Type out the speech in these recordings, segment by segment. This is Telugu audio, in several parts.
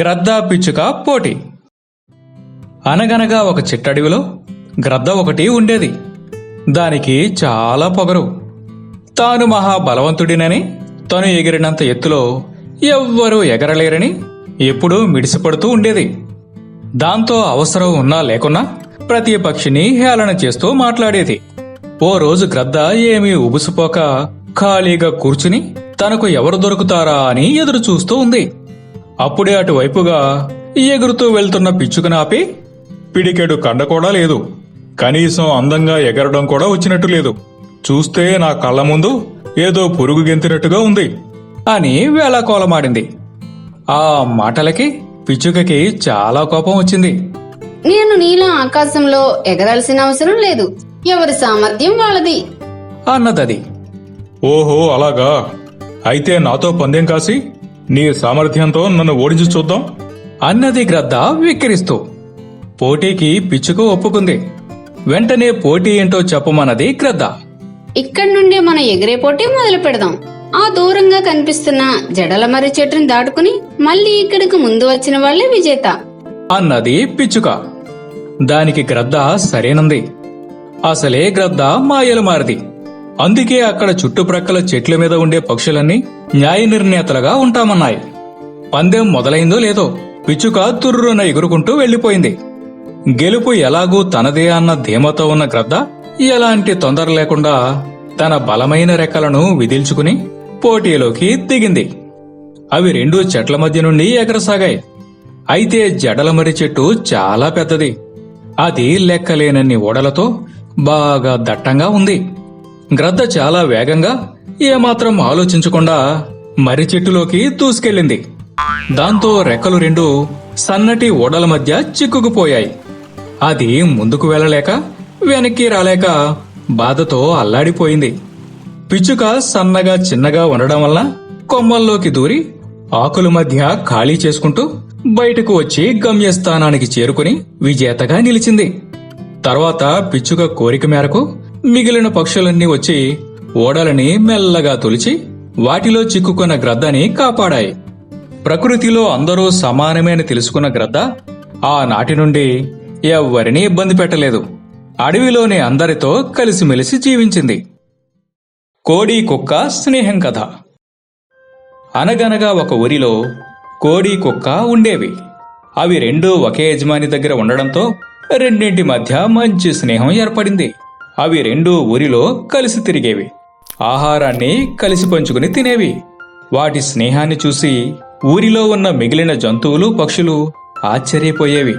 గ్రద్ద పిచ్చుక పోటీ. అనగనగా ఒక చిట్టడవిలో గ్రద్ద ఒకటి ఉండేది. దానికి చాలా పొగరు. తాను మహా బలవంతుడినని తను ఎగిరినంత ఎత్తులో ఎవ్వరూ ఎగరలేరని ఎప్పుడూ మిడిసిపడుతూ ఉండేది. దాంతో అవసరం ఉన్నా లేకున్నా ప్రతి పక్షిని హేళన చేస్తూ మాట్లాడేది. ఓ రోజు గ్రద్ద ఏమీ ఉబుసుపోక ఖాళీగా కూర్చుని తనకు ఎవరు దొరుకుతారా అని ఎదురు చూస్తూ ఉంది. అప్పుడే అటువైపుగా ఎగురుతూ వెళ్తున్న పిచ్చుకను ఆపి పిడికెడు కండ కూడా లేదు. కనీసం అందంగా ఎగరడం కూడా వచ్చినట్టు లేదు. చూస్తే నా కళ్ళ ముందు ఏదో పురుగు గెంతినట్టుగా ఉంది అని వేళాకోలమాడింది. ఆ మాటలకి పిచ్చుకకి చాలా కోపం వచ్చింది. నేను నీలా ఆకాశంలో ఎగరాల్సిన అవసరం లేదు. ఎవరి సామర్థ్యం వాళ్ళది. అన్నదది ఓహో అలాగా. అయితే నాతో పందెం కాసి నీ సామర్థ్యంతో నన్ను ఓడించి చూద్దాం. అన్నది గ్రద్ద విక్కిరిస్తూ పోటీకి పిచ్చుక ఒప్పుకుంది. వెంటనే పోటీ ఏంటో చెప్పమన్నది గ్రద్ద. ఇక్కడి నుండి మనం ఎగిరే పోటీ మొదలు పెడదాం. ఆ దూరంగా కనిపిస్తున్న జడల మర్రి చెట్టుని దాటుకుని మళ్ళీ ఇక్కడికి ముందు వచ్చిన వాళ్ళే విజేత. అన్నది పిచ్చుక. దానికి గ్రద్ద సరేనంది. అసలే గ్రద్ద మాయలు మారది. అందుకే అక్కడ చుట్టుప్రక్కల చెట్ల మీద ఉండే పక్షులన్నీ న్యాయ నిర్ణేతలుగా ఉంటామన్నాయి. పందెం మొదలైందో లేదో పిచ్చుక తుర్రున ఎగురుకుంటూ వెళ్ళిపోయింది గెలుపు ఎలాగూ తనదే అన్న ధీమతో ఉన్న గ్రద్ద ఎలాంటి తొందర లేకుండా తన బలమైన రెక్కలను విదిల్చుకుని పోటీలోకి దిగింది. అవి రెండు చెట్ల మధ్య నుండి ఎగరసాగాయి. అయితే జడలమర్రి చెట్టు చాలా పెద్దది. అది లెక్కలేనన్ని ఓడలతో బాగా దట్టంగా ఉంది. గ్రద్ద చాలా వేగంగా ఏమాత్రం ఆలోచించకుండా మర్రి చెట్టులోకి దూసుకెళ్ళింది. దాంతో రెక్కలు రెండు సన్నటి ఓడల మధ్య చిక్కుకుపోయాయి. అది ముందుకు వెళ్ళలేక వెనక్కి రాలేక బాధతో అల్లాడిపోయింది. పిచ్చుక సన్నగా చిన్నగా ఉండడం వల్ల కొమ్మల్లోకి దూరి ఆకుల మధ్య ఖాళీ చేసుకుంటూ బయటకు వచ్చి గమ్యస్థానానికి చేరుకుని విజేతగా నిలిచింది. తర్వాత పిచ్చుక కోరిక మేరకు మిగిలిన పక్షులన్నీ వచ్చి ఓడలని మెల్లగా తొలిచి వాటిలో చిక్కుకున్న గ్రద్దని కాపాడాయి. ప్రకృతిలో అందరూ సమానమేని తెలుసుకున్న గ్రద్ద ఆనాటి నుండి ఎవ్వరినీ ఇబ్బంది పెట్టలేదు. అడవిలోని అందరితో కలిసిమెలిసి జీవించింది. కోడి కుక్క స్నేహం కథ. అనగనగా ఒక ఊరిలో కోడి కుక్క ఉండేవి. అవి రెండూ ఒకే యజమాని దగ్గర ఉండడంతో రెండింటి మధ్య మంచి స్నేహం ఏర్పడింది. అవి రెండూ ఊరిలో కలిసి తిరిగేవి. ఆహారాన్ని కలిసి పంచుకుని తినేవి. వాటి స్నేహాన్ని చూసి ఊరిలో ఉన్న మిగిలిన జంతువులు పక్షులు ఆశ్చర్యపోయేవి.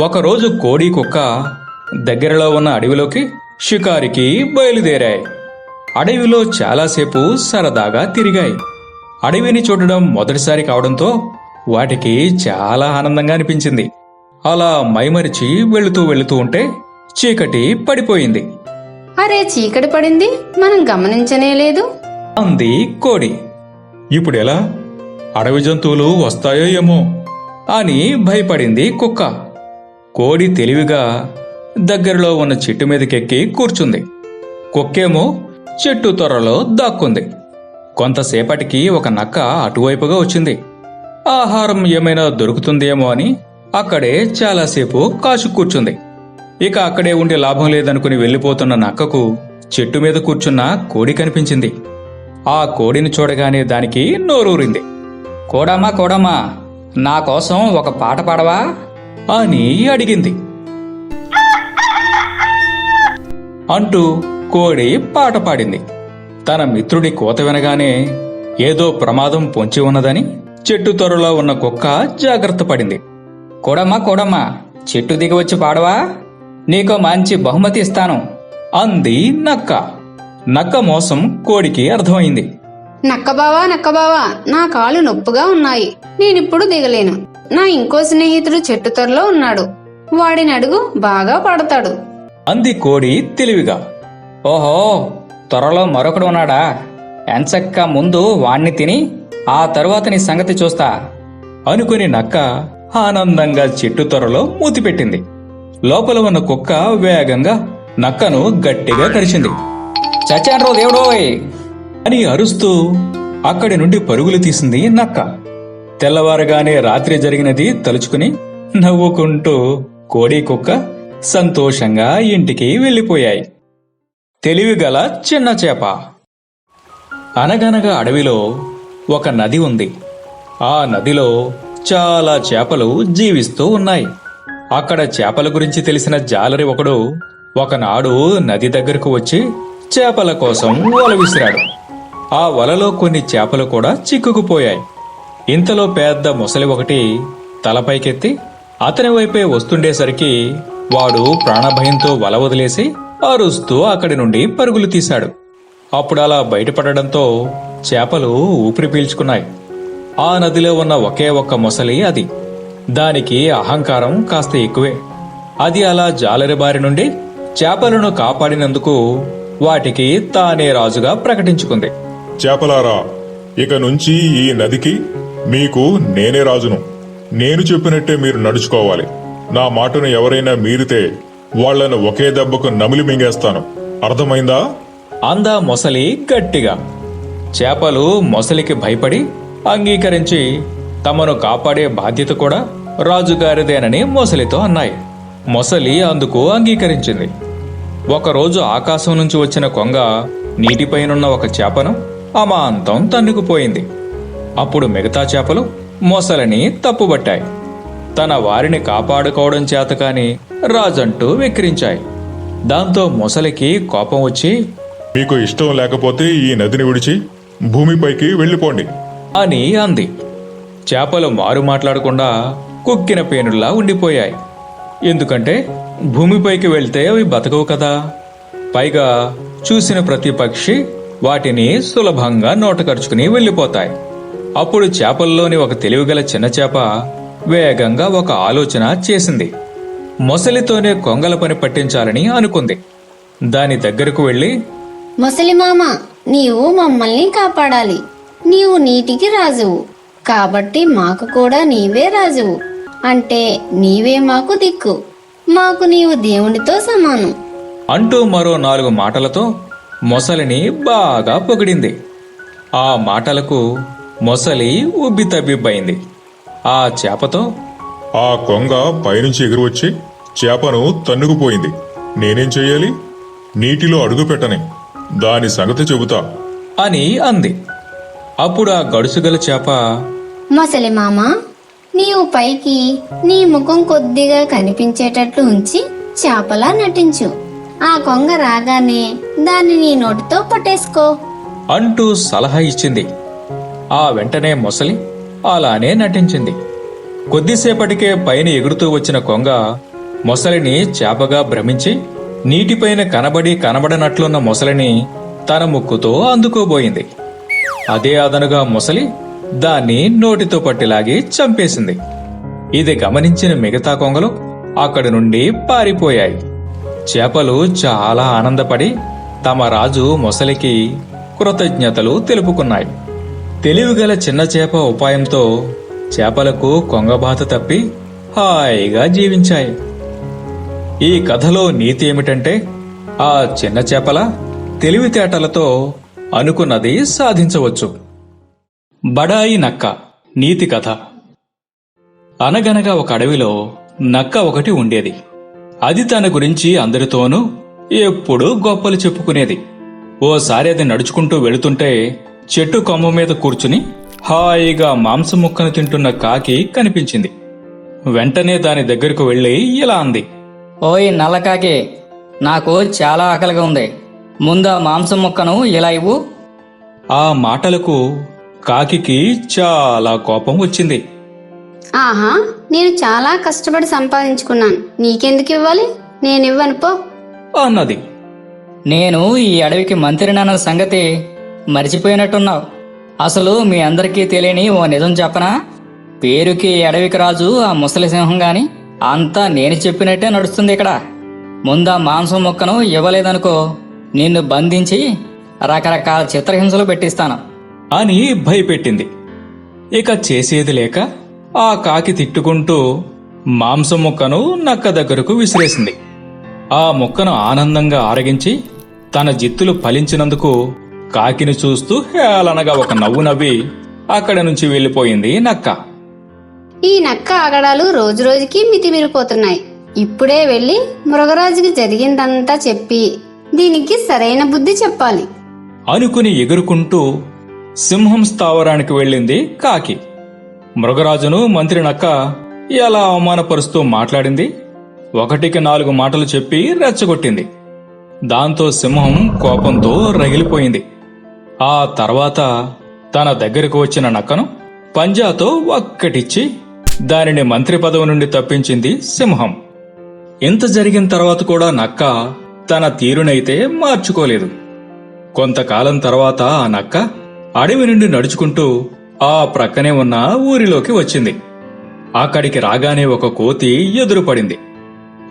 ఒకరోజు కోడి కుక్క దగ్గరలో ఉన్న అడవిలోకి షికారికి బయలుదేరాయి. అడవిలో చాలాసేపు సరదాగా తిరిగాయి. అడవిని చూడడం మొదటిసారి కావడంతో వాటికి చాలా ఆనందంగా అనిపించింది. అలా మైమరిచి వెళుతూ వెళుతూ ఉంటే చీకటి పడిపోయింది. అరే చీకటి పడింది మనం గమనించనే లేదు. అంది కోడి. ఇప్పుడు ఎలా? అడవి జంతువులు వస్తాయో ఏమో అని భయపడింది కుక్క. కోడి తెలివిగా దగ్గరలో ఉన్న చెట్టు మీదకెక్కి కూర్చుంది. కుక్కేమో చెట్టు త్వరలో దాక్కుంది. కొంతసేపటికి ఒక నక్క అటువైపుగా వచ్చింది. ఆహారం ఏమైనా దొరుకుతుందేమో అని అక్కడే చాలాసేపు కాచు కూర్చుంది ఇక అక్కడే ఉండే లాభం లేదనుకుని వెళ్ళిపోతున్న నక్కకు చెట్టు మీద కూర్చున్న కోడి కనిపించింది. ఆ కోడిని చూడగానే దానికి నోరూరింది. కోడమ్మా కోడమ్మా నా కోసం ఒక పాట పాడవా? అని అడిగింది. అంటూ కోడి పాట పాడింది. తన మిత్రుడి కోత వినగానే ఏదో ప్రమాదం పొంచి ఉన్నదని చెట్టు తొరలో ఉన్న కుక్క జాగ్రత్త పడింది. కోడమ్మా కోడమ్మా చెట్టు దిగి వచ్చి పాడవా? నీకో మంచి బహుమతి ఇస్తాను. అంది నక్క. నక్క మోసం కోడికి అర్థమైంది. నక్కబావా నక్కబావా నా కాళ్ళు నొప్పుగా ఉన్నాయి. నేనిప్పుడు దిగలేను. నా ఇంకో స్నేహితుడు చెట్టు త్వరలో ఉన్నాడు. వాడిని అడుగు బాగా పాడతాడు. అంది కోడి తెలివిగా. ఓహో త్వరలో మరొకడు ఉన్నాడా? ఎంచక్క ముందు వాణ్ణి తిని ఆ తరువాత నీ సంగతి చూస్తా. అనుకుని నక్క ఆనందంగా చెట్టు త్వరలో మూతిపెట్టింది. లోపల ఉన్న కుక్క వేగంగా నక్కను గట్టిగా కరిచింది. చచ్చాన్రో దేవుడోయ్! అని అరుస్తూ అక్కడి నుండి పరుగులు తీసింది నక్క. తెల్లవారగానే రాత్రి జరిగినది తలుచుకుని నవ్వుకుంటూ కోడి కుక్క సంతోషంగా ఇంటికి వెళ్ళిపోయాయి. తెలివిగల చిన్న చేప. అనగనగా అడవిలో ఒక నది ఉంది. ఆ నదిలో చాలా చేపలు జీవిస్తూ ఉన్నాయి. అక్కడ చేపల గురించి తెలిసిన జాలరి ఒకడు ఒకనాడు నది దగ్గరకు వచ్చి చేపల కోసం వల విసిరాడు. ఆ వలలో కొన్ని చేపలు కూడా చిక్కుకుపోయాయి. ఇంతలో పెద్ద ముసలి ఒకటి తలపైకెత్తి అతని వైపే వస్తుండేసరికి వాడు ప్రాణభయంతో వల వదిలేసి అరుస్తూ అక్కడి నుండి పరుగులు తీశాడు. అప్పుడు అలా బయటపడడంతో చేపలు ఊపిరి పీల్చుకున్నాయి. ఆ నదిలో ఉన్న ఒకే ఒక్క మొసలి అది. దానికి అహంకారం కాస్త ఎక్కువే. అది అలా జాలరి బారి నుండి చేపలను కాపాడినందుకు వాటికి తానే రాజుగా ప్రకటించుకుంది. చేపలారా ఇక నుంచి ఈ నదికి మీకు నేనే రాజును. నేను చెప్పినట్టే మీరు నడుచుకోవాలి. నా మాటను ఎవరైనా మీరితే వాళ్ళను ఒకే దెబ్బకు నమిలి మింగేస్తాను. అర్థమైందా? అందా మొసలి గట్టిగా. చేపలు మొసలికి భయపడి అంగీకరించి తమను కాపాడే బాధ్యత కూడా రాజుగారిదేనని మొసలితో అన్నాయి. మొసలి అందుకు అంగీకరించింది. ఒకరోజు ఆకాశం నుంచి వచ్చిన కొంగ నీటిపైనున్న ఒక చేపను అమాంతం తన్నుకుపోయింది. అప్పుడు మిగతా చేపలు మొసలిని తప్పుబట్టాయి. తన వారిని కాపాడుకోవడం చేతకాని రాజంటూ వెక్కిరించాయి. దాంతో మొసలికి కోపం వచ్చి మీకు ఇష్టం లేకపోతే ఈ నదిని విడిచి భూమిపైకి వెళ్ళిపోండి. అని అంది. చేపలు మారు మాట్లాడకుండా కుక్కిన పేనుల్లా ఉండిపోయాయి. ఎందుకంటే భూమిపైకి వెళ్తే అవి బతకవు కదా. పైగా చూసిన ప్రతి పక్షి వాటిని సులభంగా నోటకరుచుకుని వెళ్ళిపోతాయి. అప్పుడు చేపల్లోని ఒక తెలివిగల చిన్న చేప వేగంగా ఒక ఆలోచన చేసింది. మొసలితోనే కొంగల పని పట్టించాలని అనుకుంది. దాని దగ్గరకు వెళ్ళి ముసలిమామ నీవు మమ్మల్ని కాపాడాలి. నీవు నీటికి రాజువు. కాబట్టి మాకు కూడా నీవే రాజువు. అంటే నీవే మాకు దిక్కు. మాకు నీవు దేవునితో సమానం. అంటూ మరో నాలుగు మాటలతో మొసలిని బాగా పొగిడింది. ఆ మాటలకు మొసలి ఉబ్బితబ్బిబ్బైంది ఆ చేపతో ఆ కొంగ పైనుంచి ఎగురు వచ్చి చేపను తన్నుకుపోయింది. నేనేం చెయ్యాలి? నీటిలో అడుగు పెట్టని. దాని సంగతి చెబుతా. అని అంది. అప్పుడు ఆ గడుసుగల చేప ముసలిమామ నీవు పైకి నీ ముఖం కొద్దిగా కనిపించేటట్లు ఉంచి చేపలా నటించు. ఆ కొంగ రాగానే దాన్ని నీ నోటితో పట్టేసుకో. అంటూ సలహా ఇచ్చింది. ఆ వెంటనే మొసలి అలానే నటించింది. కొద్దిసేపటికే పైన ఎగురుతూ వచ్చిన కొంగ మొసలిని చేపగా భ్రమించి నీటిపైన కనబడి కనబడనట్లున్న మొసలిని తన ముక్కుతో అందుకోబోయింది. అదే అదనుగా మొసలి దాన్ని నోటితో పట్టిలాగి చంపేసింది. ఇది గమనించిన మిగతా కొంగలు అక్కడి నుండి పారిపోయాయి. చేపలు చాలా ఆనందపడి తమ రాజు మొసలికి కృతజ్ఞతలు తెలుపుకున్నాయి. తెలివిగల చిన్న చేప ఉపాయంతో చేపలకు కొంగబాత తప్పి హాయిగా జీవించాయి. ఈ కథలో నీతి ఏమిటంటే ఆ చిన్న చేపల తెలివితేటలతో అనుకున్నది సాధించవచ్చు. బడాయి నక్క నీతి కథ. అనగనగా ఒక అడవిలో నక్క ఒకటి ఉండేది. అది తన గురించి అందరితోనూ ఎప్పుడూ గొప్పలు చెప్పుకునేది. ఓసారి అది నడుచుకుంటూ వెళుతుంటే చెట్టు కొమ్మ మీద కూర్చుని హాయిగా మాంసం ముక్కను తింటున్న కాకి కనిపించింది. వెంటనే దాని దగ్గరకు వెళ్ళి ఇలా అంది. ఓయ్ నల్లకాకి నాకు చాలా ఆకలిగా ఉంది. ముందు ఆ మాంసం ముక్కను ఇలా ఇవ్వు. ఆ మాటలకు కాకికి చాలా కోపం వచ్చింది. ఆహా నేను చాలా కష్టపడి సంపాదించుకున్నాను. నీకెందుకు ఇవ్వాలి? నేను ఇవ్వను పో. అన్నది. నేను ఈ అడవికి మంత్రినన్న సంగతి మర్చిపోయినట్టున్నావు. అసలు మీ అందరికీ తెలియని ఓ నిజం చెప్పనా? పేరుకి ఈ అడవికి రాజు ఆ ముసలి సింహం గాని అంతా నేను చెప్పినట్టే నడుస్తుంది ఇక్కడ. ముందు మాంసం ముక్కను ఇవ్వలేదనుకో నిన్ను బంధించి రకరకాల చిత్రహింసలు పెట్టిస్తాను. అని భయపెట్టింది. ఇక చేసేది లేక ఆ కాకి తిట్టుకుంటూ మాంసం ముక్కను నక్క దగ్గరకు విసిరేసింది. ఆ ముక్కను ఆనందంగా ఆరగించి తన జిత్తులు ఫలించినందుకు కాకిని చూస్తూ హేళనగా ఒక నవ్వు నవ్వి అక్కడి నుంచి వెళ్ళిపోయింది నక్క. ఈ నక్క ఆగడాలు రోజురోజుకి మితిమిరిపోతున్నాయి. ఇప్పుడే వెళ్ళి మృగరాజుకి జరిగిందంతా చెప్పి దీనికి సరైన బుద్ధి చెప్పాలి. అనుకుని ఎగురుకుంటూ సింహం స్థావరానికి వెళ్ళింది కాకి. మృగరాజును మంత్రి నక్క ఎలా అవమానపరుస్తూ మాట్లాడింది? ఒకటికి నాలుగు మాటలు చెప్పి రెచ్చగొట్టింది. దాంతో సింహం కోపంతో రగిలిపోయింది. ఆ తర్వాత తన దగ్గరకు వచ్చిన నక్కను పంజాతో ఒక్కటిచ్చి దానిని మంత్రి పదవి నుండి తప్పించింది సింహం. ఇంత జరిగిన తర్వాత కూడా నక్క తన తీరునైతే మార్చుకోలేదు. కొంతకాలం తర్వాత ఆ నక్క అడవి నుండి నడుచుకుంటూ ఆ ప్రక్కనే ఉన్న ఊరిలోకి వచ్చింది. అక్కడికి రాగానే ఒక కోతి ఎదురుపడింది.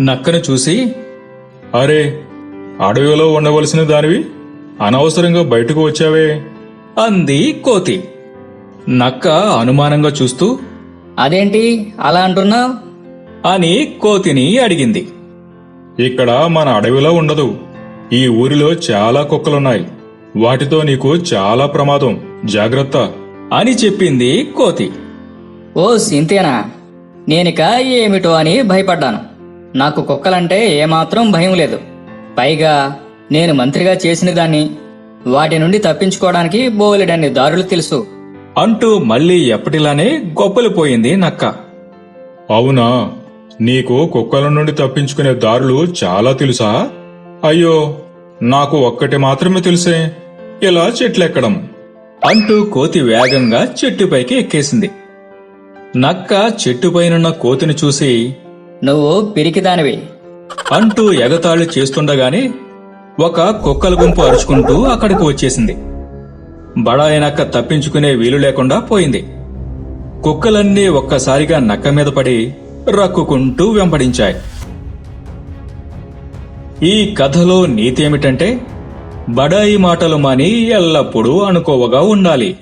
నక్కను చూసి అరే అడవిలో ఉండవలసిన దానివి? అనవసరంగా బయటకు వచ్చావే. అంది కోతి. నక్క అనుమానంగా చూస్తూ అదేంటి? అలా అంటున్నావు? అని కోతిని అడిగింది. ఇక్కడ మన అడవిలో ఉండదు. ఈ ఊరిలో చాలా కుక్కలున్నాయి. వాటితో నీకు చాలా ప్రమాదం. జాగ్రత్త. అని చెప్పింది కోతి. ఓ సింతేనా నేనిక ఏమిటో అని భయపడ్డాను. నాకు కుక్కలంటే ఏమాత్రం భయం లేదు. పైగా నేను మంత్రిగా చేసిన దాన్ని వాటి నుండి తప్పించుకోవడానికి బోలెడన్ని దారులు తెలుసు. అంటూ మళ్ళీ ఎప్పటిలానే గొప్పలిపోయింది నక్క. అవునా నీకు కుక్కల నుండి తప్పించుకునే దారులు చాలా తెలుసా? అయ్యో నాకు ఒక్కటి మాత్రమే తెలుసే. ఇలా చెట్లెక్కడం. అంటూ కోతి వేగంగా చెట్టుపైకి ఎక్కేసింది. నక్క చెట్టుపైనున్న కోతిని చూసి నువ్వు పిరికిదానివి. అంటూ ఎగతాళి చేస్తుండగానే ఒక కుక్కల గుంపు అరుచుకుంటూ అక్కడికి వచ్చేసింది. బడాయి నక్క తప్పించుకునే వీలు లేకుండా పోయింది. కుక్కలన్నీ ఒక్కసారిగా నక్క మీద పడి రక్కుకుంటూ వెంబడించాయి. ఈ కథలో నీతి ఏమిటంటే బడాయి మాటలు మాని ఎల్లప్పుడూ అనుకోవగా ఉండాలి.